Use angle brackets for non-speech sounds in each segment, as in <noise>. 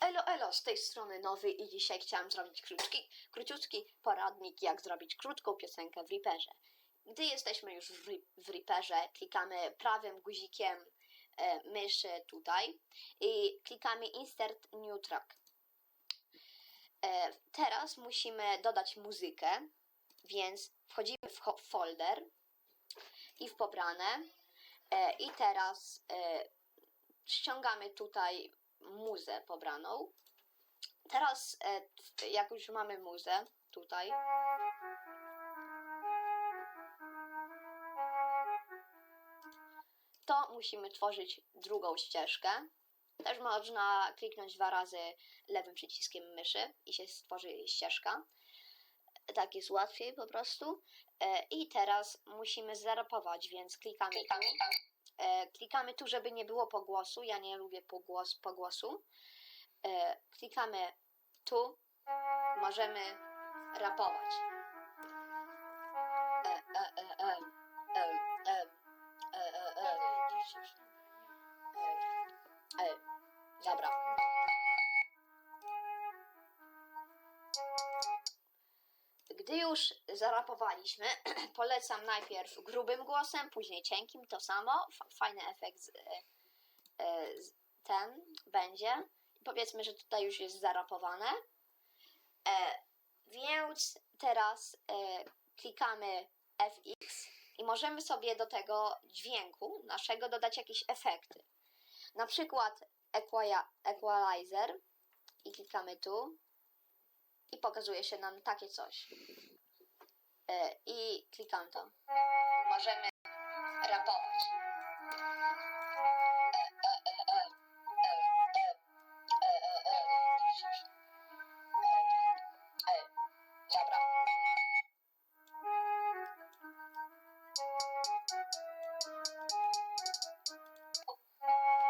Elo, elo, z tej strony Nowy i dzisiaj chciałam zrobić krótki, króciutki poradnik, jak zrobić krótką piosenkę w Reaperze. Gdy jesteśmy już w, w Reaperze, klikamy prawym guzikiem e, myszy tutaj i klikamy Insert New Track. E, teraz musimy dodać muzykę, więc wchodzimy w folder i w pobrane e, i teraz e, ściągamy tutaj muzę pobraną. Teraz, e, jak już mamy muzę tutaj, to musimy tworzyć drugą ścieżkę. Też można kliknąć dwa razy lewym przyciskiem myszy i się stworzy ścieżka. Tak jest łatwiej po prostu. E, I teraz musimy zarapować, więc klikamy tu. E, E, klikamy tu, żeby nie było pogłosu. Ja nie lubię pogłos, pogłosu. E, klikamy tu. Możemy rapować. Dobra. Gdy już zarapowaliśmy, <clears throat> polecam najpierw grubym głosem, później cienkim, to samo. Fajny efekt z, e, e, z- ten będzie. Powiedzmy, że tutaj już jest zarapowane. E, więc teraz e, klikamy FX i możemy sobie do tego dźwięku naszego dodać jakieś efekty. Na przykład equalizer i klikamy tu i pokazuje się nam takie coś. I klikam to. Możemy rapować. Dobra.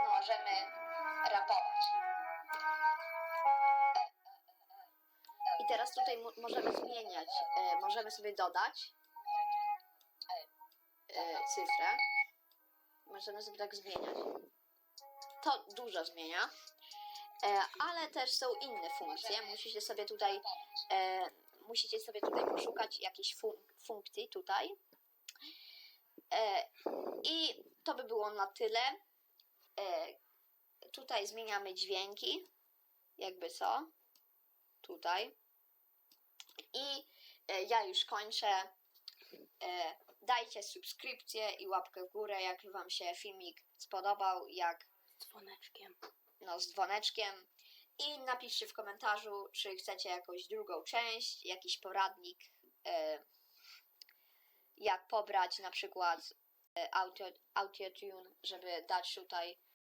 Możemy rapować. Teraz tutaj możemy zmieniać, e, możemy sobie dodać e, cyfrę. Możemy sobie tak zmieniać. To dużo zmienia. E, ale też są inne funkcje. Musicie sobie tutaj e, musicie sobie tutaj poszukać jakiejś fun- funkcji tutaj. E, I to by było na tyle. E, tutaj zmieniamy dźwięki. Jakby co? Tutaj. I e, ja już kończę. E, dajcie subskrypcję i łapkę w górę, jak Wam się filmik spodobał, jak dzwoneczkiem. no, z dzwoneczkiem. I napiszcie w komentarzu, czy chcecie jakąś drugą część, jakiś poradnik, e, jak pobrać na przykład e, auto, autotune, żeby dać tutaj